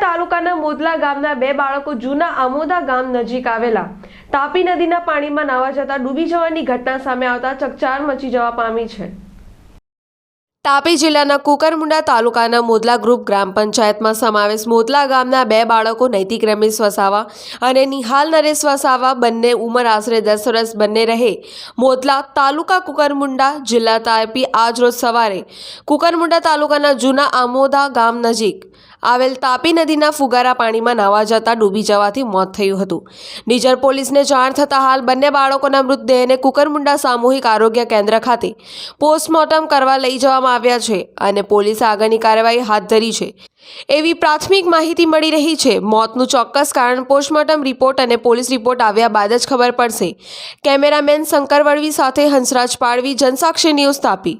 ગામના બે બાળકો જૂના આમોદા ગામ નજીક આવેલા. તાપી નદીના પાણીમાં નાવા જતા ડૂબી જવાની ઘટના સામે આવતા ચકચાર મચી જવા પામી છે. તાપી જિલ્લાના કુકરમુંડા તાલુકાના મોદલા ગ્રુપ ગ્રામ પંચાયતમાં સમાવેશ મોદલા ગામના બે બાળકો નૈતિક રમેશ વસાવા અને નિહાલ નરેશ વસાવા બંને ઉંમર આશરે દસ વર્ષ બંને રહે. મોદલા તાલુકા કુકરમુંડા જિલ્લા તાપી આજરોજ સવારે કુકરમુંડા તાલુકાના જૂના આમોદા ગામ નજીક આવેલ તાપી નદીના ફુગારા પાણીમાં નાવા જતા ડૂબી જવાથી મોત થયું હતું. નિજર પોલીસને જાણ થતાં હાલ બંને બાળકોના મૃતદેહને કુકરમુંડા સામૂહિક આરોગ્ય કેન્દ્ર ખાતે પોસ્ટમોર્ટમ કરવા લઈ જવામાં આવ્યા છે અને પોલીસે આગળની કાર્યવાહી હાથ ધરી છે. એવી પ્રાથમિક માહિતી મળી રહી છે. મોતનું ચોક્કસ કારણ પોસ્ટમોર્ટમ રિપોર્ટ અને પોલીસ રિપોર્ટ આવ્યા બાદ જ ખબર પડશે. કેમેરામેન શંકર વળવી સાથે હંસરાજ પાડવી, જનસાક્ષી ન્યૂઝ તાપી.